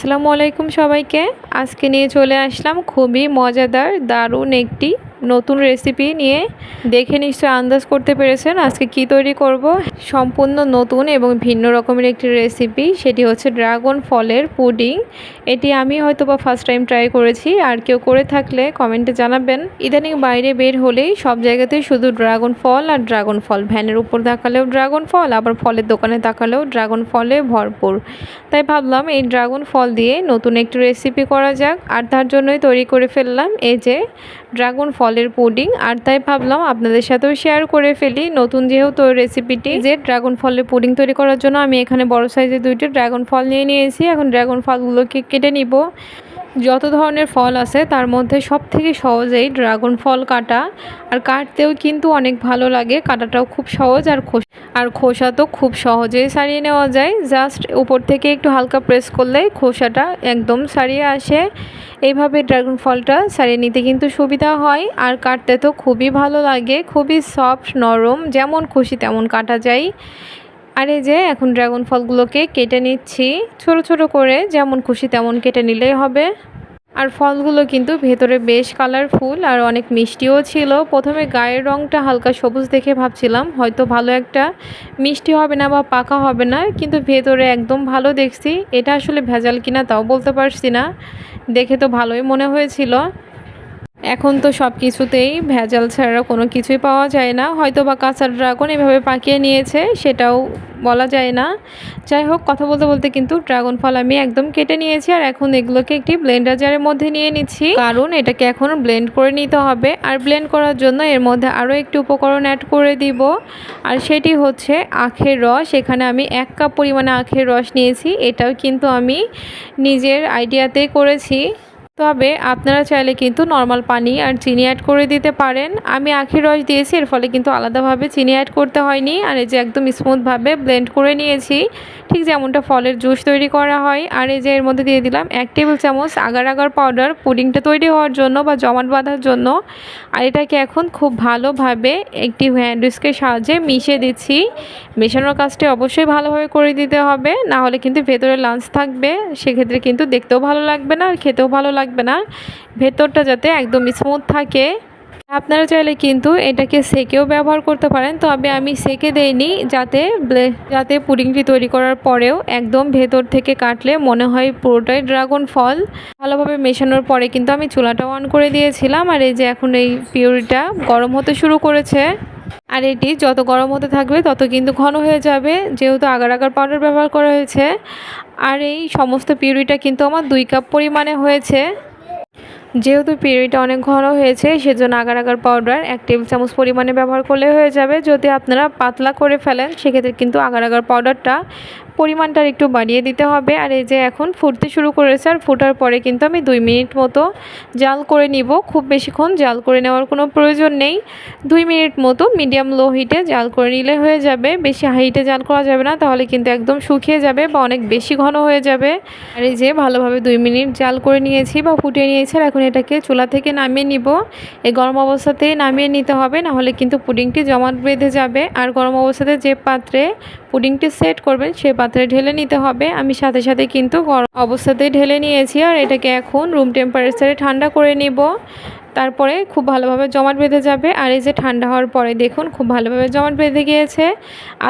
আসসালামু আলাইকুম সবাইকে। আজকে নিয়ে চলে আসলাম খুবই মজাদার দারুণ একটি নতুন রেসিপি নিয়ে দেখে নিশ্চয়ই আন্দাজ করতে পেরেছেন আজকে কি তৈরি করব। সম্পূর্ণ নতুন এবং ভিন্ন রকমের একটি রেসিপি সেটি হচ্ছে ড্রাগন ফলের পুডিং। এটি আমি হয়তো বা ফার্স্ট টাইম ট্রাই করেছি, আর কেউ করে থাকলে কমেন্টে জানাবেন। ইদানিং বাইরে বের হলেই সব জায়গাতেই শুধু ড্রাগন ফল আর ড্রাগন ফল। ভ্যানের উপর তাকালেও ড্রাগন ফল, আবার ফলের দোকানে তাকালেও ড্রাগন ফলে ভরপুর। তাই ভাবলাম এই ড্রাগন ফল দিয়ে নতুন একটি রেসিপি করা যাক, আর তার জন্যই তৈরি করে ফেললাম। এই যে, ড্রাগন ফলের পুডিং, আর তাই ভাবলাম আপনাদের সাথেও শেয়ার করে ফেলি। নতুন যেহেতু রেসিপিটি যে ড্রাগন ফলের পুডিং তৈরি করার জন্য আমি এখানে বড় সাইজের দুইটি ড্রাগন ফল নিয়ে নিয়েছি। এখন ড্রাগন ফলগুলোকে কেটে নিব। যত ধরনের ফল আছে, তার মধ্যে সব থেকে সহজেই ড্রাগন ফল কাটা। আর কাটতেও কিন্তু অনেক ভালো লাগে, কাটাটাও খুব সহজ আর খোস, আর খোসা তো খুব সহজেই সারিয়ে নেওয়া যায়। জাস্ট উপর থেকে একটু হালকা প্রেস করলেই খোসাটা একদম সারিয়ে আসে। এইভাবে ড্রাগন ফলটা সারিয়ে নিতে কিন্তু সুবিধা হয়, আর কাটতে তো খুবই ভালো লাগে, খুবই সফট, নরম, যেমন খুশি তেমন কাটা যায়। আর এই যে এখন ড্রাগন ফলগুলোকে কেটে নিচ্ছি, ছোট ছোট করে, যেমন খুশি তেমন কেটে নিলেই হবে। আর ফলগুলো কিন্তু ভেতরে বেশ কালারফুল আর অনেক মিষ্টিও ছিল। প্রথমে গায়ের রঙটা হালকা সবুজ দেখে ভাবছিলাম, হয়তো ভালো একটা মিষ্টি হবে না বা পাকা হবে না, কিন্তু ভেতরে একদম ভালো দেখছি। এটা আসলে ভেজাল কিনা তাও বলতে পারছি না। দেখে তো ভালোই মনে হয়েছিল। এখন তো সব কিছুতেই ভেজাল ছাড়া কোনো কিছুই পাওয়া যায় না। হয়তো বা কাঁচা ড্রাগন এভাবে পাকিয়ে নিয়েছে, সেটাও বলা যায় না। যাই হোক, কথা বলতে বলতে কিন্তু ড্রাগন ফল আমি একদম কেটে নিয়েছি আর এখন এগুলোকে একটি ব্লেন্ডার জারের মধ্যে নিয়ে নিচ্ছি। কারণ এটাকে এখন ব্লেন্ড করে নিতে হবে আর ব্লেন্ড করার জন্য এর মধ্যে আরও একটি উপকরণ অ্যাড করে দিব। আর সেটি হচ্ছে আখের রস। এখানে আমি এক কাপ পরিমাণে আখের রস নিয়েছি। এটাও কিন্তু আমি নিজের আইডিয়াতেই করেছি। তবে আপনারা চাইলে কিন্তু নর্মাল পানি আর চিনি অ্যাড করে দিতে পারেন। আমি আখের রস দিয়েছি, এর ফলে কিন্তু আলাদাভাবে চিনি অ্যাড করতে হয়নি। আর এই যে একদম স্মুথভাবে ব্লেন্ড করে নিয়েছি, ঠিক যেমনটা ফলের জুস তৈরি করা হয়। আর এই যে এর মধ্যে দিয়ে দিলাম এক টেবিল চামচ আগার আগার পাউডার পুডিংটা তৈরি হওয়ার জন্য বা জমাট বাঁধার জন্য। আর এটাকে এখন খুব ভালোভাবে একটি হ্যান্ড উইস্কের সাহায্যে মিশিয়ে দিচ্ছি। মেশানোর কাজটি অবশ্যই ভালোভাবে করে দিতে হবে, না হলে কিন্তু ভেতরে লাঞ্চ থাকবে। সেক্ষেত্রে কিন্তু দেখতেও ভালো লাগবে না আর খেতেও ভালো লাগবে না। ভেতরটা যাতে একদম স্মুথ থাকে। আপনারা চাইলে কিন্তু এটাকে সেকেও ব্যবহার করতে পারেন। তবে আমি সেকে দেইনি, যাতে যাতে পুডিংটি তৈরি করার পরেও একদম ভেতর থেকে কাটলে মনে হয় পুরোটাই ড্রাগন ফল। ভালোভাবে মেশানোর পরে কিন্তু আমি চুলাটা অন করে দিয়েছিলাম। আর এই যে এখন এই পিউরিটা গরম হতে শুরু করেছে। আর এটি যত গরম হতে থাকবে, তত কিন্তু ঘন হয়ে যাবে, যেহেতু আগার আগার পাউডার ব্যবহার করা হয়েছে। আর এই সমস্ত পিউরিটা কিন্তু আমার দুই কাপ পরিমাণে হয়েছে। যেহেতু পিউরিটা অনেক ঘন হয়েছে, সেজন্য আগার আগার পাউডার এক টেবিল চামচ পরিমাণে ব্যবহার করলে হয়ে যাবে। যদি আপনারা পাতলা করে ফেলেন, সেক্ষেত্রে কিন্তু আগার আগার পাউডারটা পরিমাণটা একটু বাড়িয়ে দিতে হবে। আর এই যে এখন ফুটতে শুরু করেছে, আর ফুটার পরে কিন্তু আমি দুই মিনিট মতো জাল করে নিব। খুব বেশিক্ষণ জাল করে নেওয়ার কোনো প্রয়োজন নেই। দুই মিনিট মতো মিডিয়াম লো হিটে জাল করে নিলে হয়ে যাবে। বেশি হাইটে জাল করা যাবে না, তাহলে কিন্তু একদম শুকিয়ে যাবে বা অনেক বেশি ঘন হয়ে যাবে। আর এই যে ভালোভাবে দুই মিনিট জাল করে নিয়েছি বা ফুটিয়ে নিয়েছি, আর এখন এটাকে চুলা থেকে নামিয়ে নিব। এই গরম অবস্থাতেই নামিয়ে নিতে হবে নাহলে কিন্তু পুডিংটি জমাট বেঁধে যাবে। আর গরম অবস্থাতে যে পাত্রে পুডিংটি সেট করবেন, সে পাত্রে ঢেলে নিতে হবে। আমি সাথে সাথে কিন্তু গরম অবস্থাতেই ঢেলে নিয়েছি আর এটাকে এখন রুম টেম্পারেচারে ঠান্ডা করে নিব। তারপরে খুব ভালোভাবে জমাট বেঁধে যাবে। আর এই যে ঠান্ডা হওয়ার পরে দেখুন, খুব ভালোভাবে জমাট বেঁধে গিয়েছে।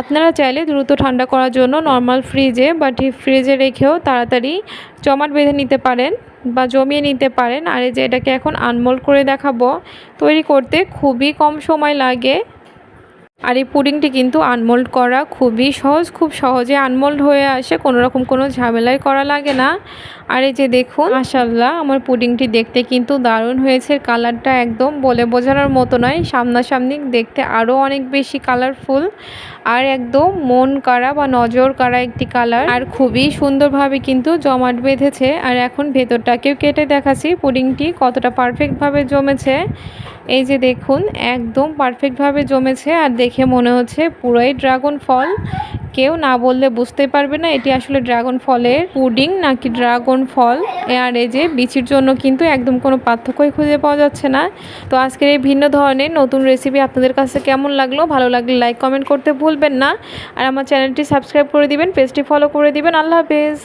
আপনারা চাইলে দ্রুত ঠান্ডা করার জন্য নর্মাল ফ্রিজে বা ডিপ ফ্রিজে রেখেও তাড়াতাড়ি জমাট বেঁধে নিতে পারেন বা জমিয়ে নিতে পারেন। আর এই যে এটাকে এখন আনমোল্ড করে দেখাবো। তৈরি করতে খুবই কম সময় লাগে। আর এই পুডিংটি কিন্তু আনমোল্ড করা খুবই সহজ, খুব সহজে আনমোল্ড হয়ে আসে, কোনো রকম কোনো ঝামেলাই করা লাগে না। আর এই যে দেখুন মাসাল্লাহ আমার পুডিংটি দেখতে কিন্তু দারুণ হয়েছে, কালারটা একদম বলে বোঝানোর মতো নয়, সামনাসামনি দেখতে আরও অনেক বেশি কালারফুল। আর একদম মন কারা বা নজর কাড়া একটি কালার, আর খুবই সুন্দরভাবে কিন্তু জমাট বেঁধেছে। আর এখন ভেতরটাকেও কেটে দেখাচ্ছি, পুডিংটি কতটা পারফেক্টভাবে জমেছে। এই যে দেখুন, একদম পারফেক্টভাবে জমেছে আর দেখে মনে হচ্ছে পুরোই ড্রাগন ফল কেউ না বললে বুঝতে পারবে না এটি আসলে ড্রাগন ফলের পুডিং নাকি ড্রাগন ফল আর এই যে বিচির জন্য কিন্তু একদম কোনো পার্থক্যই খুঁজে পাওয়া যাচ্ছে না। তো আজকের এই ভিন্ন ধরনের নতুন রেসিপি আপনাদের কাছে কেমন লাগল? ভালো লাগলে লাইক কমেন্ট করতে ভুলবেন না। আর আমার চ্যানেলটি সাবস্ক্রাইব করে দিবেন পেজটি ফলো করে দিবেন। আল্লাহ হাফেজ।